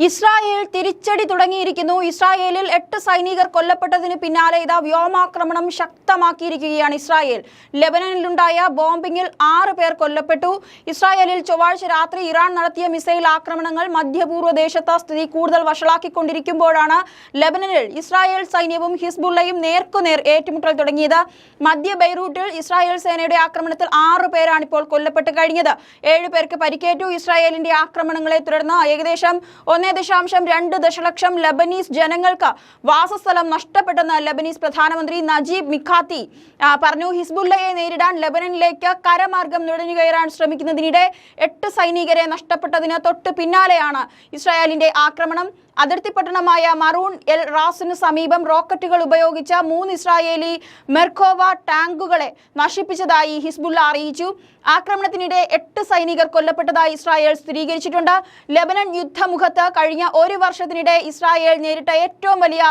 Israel തിരിച്ചടി തുടങ്ങിയിരിക്കുന്നു. ഇസ്രായേലിൽ എട്ട് സൈനികർ കൊല്ലപ്പെട്ടതിന് പിന്നാലെ ഇതാ വ്യോമാക്രമണം ശക്തമാക്കിയിരിക്കുകയാണ് ഇസ്രായേൽ. ലെബനനിലുണ്ടായ ബോംബിംഗിൽ ആറ് പേർ കൊല്ലപ്പെട്ടു. ഇസ്രായേലിൽ ചൊവ്വാഴ്ച രാത്രി ഇറാൻ നടത്തിയ മിസൈൽ ആക്രമണങ്ങൾ മധ്യപൂർവ ദേശത്ത് സ്ഥിതി കൂടുതൽ വഷളാക്കിക്കൊണ്ടിരിക്കുമ്പോഴാണ് ലെബനനിൽ ഇസ്രായേൽ സൈന്യവും ഹിസ്ബുള്ളയും നേർക്കുനേർ ഏറ്റുമുട്ടൽ തുടങ്ങിയത്. മധ്യ ബൈറൂട്ടിൽ ഇസ്രായേൽ സേനയുടെ ആക്രമണത്തിൽ ആറ് പേരാണ് ഇപ്പോൾ കൊല്ലപ്പെട്ട് കഴിഞ്ഞത്. ഏഴ് പേർക്ക് പരിക്കേറ്റു. ഇസ്രായേലിന്റെ ആക്രമണങ്ങളെ തുടർന്ന് ഏകദേശം ഒന്നേ ദശാംശം രണ്ട് ദശലക്ഷം ലബനീസ് ജനങ്ങൾക്ക് വാസസ്ഥലം നഷ്ടപ്പെട്ടെന്ന് ലബനീസ് പ്രധാനമന്ത്രി നജീബ് മിഖാത്തി പറഞ്ഞു. ഹിസ്ബുല്ലയെ നേരിടാൻ ലബനനിലേക്ക് കരമാർഗം നുഴഞ്ഞു കയറാൻ ശ്രമിക്കുന്നതിനിടെ എട്ട് സൈനികരെ നഷ്ടപ്പെട്ടതിന് തൊട്ട് പിന്നാലെയാണ് ഇസ്രായേലിന്റെ ആക്രമണം. അതിർത്തി പട്ടണമായ മറൂൺ എൽ റാസിന് സമീപം റോക്കറ്റുകൾ ഉപയോഗിച്ച മൂന്ന് ഇസ്രായേലി മെർക്കോവ ടാങ്കുകളെ നശിപ്പിച്ചതായി ഹിസ്ബുള്ള അറിയിച്ചു. ആക്രമണത്തിനിടെ എട്ട് സൈനികർ കൊല്ലപ്പെട്ടതായി ഇസ്രായേൽ സ്ഥിരീകരിച്ചിട്ടുണ്ട്. ലെബനൻ യുദ്ധമുഖത്ത് കഴിഞ്ഞ ഒരു വർഷത്തിനിടെ ഇസ്രായേൽ നേരിട്ട ഏറ്റവും വലിയ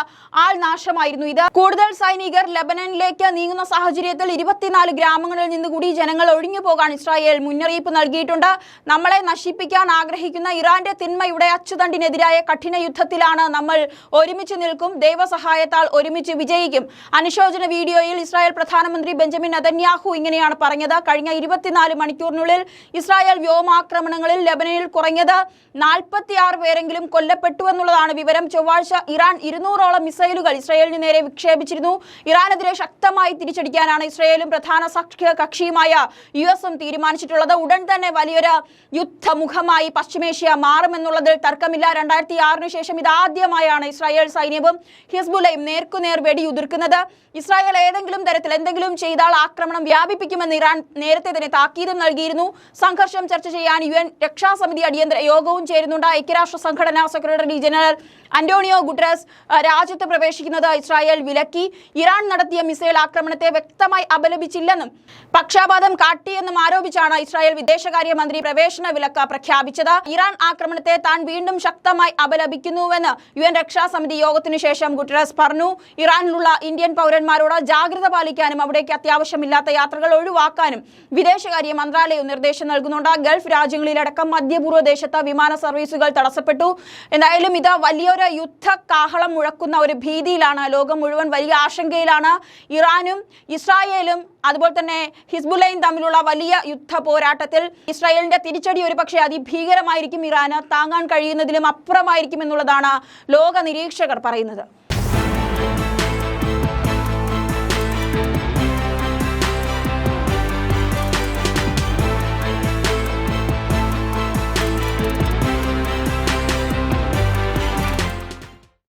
ആൾനാശമായിരുന്നു ഇത്. കൂടുതൽ സൈനികർ ലെബനനിലേക്ക് നീങ്ങുന്ന സാഹചര്യത്തിൽ ഇരുപത്തിനാല് ഗ്രാമങ്ങളിൽ നിന്ന് കൂടി ജനങ്ങൾ ഒഴിഞ്ഞു പോകാൻ ഇസ്രായേൽ മുന്നറിയിപ്പ് നൽകിയിട്ടുണ്ട്. നമ്മളെ നശിപ്പിക്കാൻ ആഗ്രഹിക്കുന്ന ഇറാന്റെ തിന്മയുടെ അച്ചുതണ്ടിനെതിരായ കഠിന യുദ്ധത്തിലാണ് നമ്മൾ ഒരുമിച്ച് നിൽക്കും. ദൈവസഹായത്താൽ ഒരുമിച്ച് വിജയിക്കും. അനുശോചന വീഡിയോയിൽ ഇസ്രായേൽ പ്രധാനമന്ത്രി ബെഞ്ചമിൻ അതന്യാഹു ഇങ്ങനെയാണ് പറഞ്ഞത്. കഴിഞ്ഞ ഇരുപത്തിനാല് മണിക്കൂറിനുള്ളിൽ ഇസ്രായേൽ വ്യോമാക്രമണങ്ങളിൽ ലെബനനിൽ കുറഞ്ഞത് നാൽപ്പത്തിയാറ് പേരെങ്കിലും കൊല്ലപ്പെട്ടു എന്നുള്ളതാണ് വിവരം. ചൊവ്വാഴ്ച ഇറാൻ ഇരുന്നൂറോളം മിസൈലുകൾ ഇസ്രായേലിന് നേരെ വിക്ഷേപിച്ചിരുന്നു. ഇറാനെതിരെ ശക്തമായി തിരിച്ചടിക്കാനാണ് ഇസ്രായേലും പ്രധാന സഖ്യ കക്ഷിയുമായ യു എസും തീരുമാനിച്ചിട്ടുള്ളത്. ഉടൻ തന്നെ വലിയൊരു യുദ്ധമുഖമായി പശ്ചിമേഷ്യ മാറുമെന്നുള്ളതിൽ തർക്കമില്ല. രണ്ടായിരത്തി ആറിന് ശേഷം ഇതാദ്യമായാണ് ഇസ്രായേൽ സൈന്യവും ഹിസ്ബുലയും നേർക്കുനേർ വെടിയുതിർക്കുന്നത്. ഇസ്രായേൽ ഏതെങ്കിലും തരത്തിൽ എന്തെങ്കിലും ചെയ്താൽ ആക്രമണം വ്യാപിപ്പിക്കുമെന്ന് ഇറാൻ നേരത്തെ തന്നെ താക്കീതും നൽകിയിരുന്നു. സംഘർഷം ചർച്ച ചെയ്യാൻ യു എൻ രക്ഷാസമിതി അടിയന്തര യോഗവും ചേരുന്നുണ്ട്. ഐക്യരാഷ്ട്ര സംഘടനാ സെക്രട്ടറി ജനറൽ അന്റോണിയോ ആ, രാജ്യത്ത് പ്രവേശിക്കുന്നത് ഇസ്രായേൽ വിലക്കി. ഇറാൻ നടത്തിയ മിസൈൽ ആക്രമണത്തെ വ്യക്തമായി അപലപിച്ചില്ലെന്നും പക്ഷാപാതം കാട്ടിയെന്നും ആരോപിച്ചാണ് ഇസ്രായേൽ വിദേശകാര്യമന്ത്രി പ്രവേശന വിലക്ക് പ്രഖ്യാപിച്ചത്. ഇറാൻ ആക്രമണത്തെ താൻ വീണ്ടും ശക്തമായി അപലപിക്കുന്നുവെന്ന് യു എൻ രക്ഷാസമിതി യോഗത്തിനു ശേഷം ഗുട്ടറസ് പറഞ്ഞു. ഇറാനിലുള്ള ഇന്ത്യൻ പൗരന്മാരോട് ജാഗ്രത പാലിക്കാനും അവിടേക്ക് അത്യാവശ്യമില്ലാത്ത യാത്രകൾ ഒഴിവാക്കാനും വിദേശകാര്യ മന്ത്രാലയം നിർദ്ദേശം നൽകുന്നുണ്ട്. ഗൾഫ് രാജ്യങ്ങളിലടക്കം മധ്യപൂർവ ദേശത്ത് വിമാന സർവീസുകൾ തടസ്സപ്പെട്ടു. എന്തായാലും ഇത് വലിയൊരു യുദ്ധ കാഹളം മുഴക്കുന്ന ഒരു ഭീതിയിലാണ് ലോകം മുഴുവൻ വലിയ ആശങ്കയിലാണ് ഇറാനും ഇസ്രായേലും. അതുപോലെ തന്നെ ഹിസ്ബുലയും തമ്മിലുള്ള വലിയ യുദ്ധ പോരാട്ടത്തിൽ ഇസ്രായേലിന്റെ തിരിച്ചടി ഒരുപക്ഷെ അതിഭീകരമായിരിക്കും ഇറാന്. താങ്ങാൻ കഴിയുന്നതിലും അപ്പുറമായിരിക്കും എന്നുള്ളതാണ് ലോക നിരീക്ഷകർ പറയുന്നത്.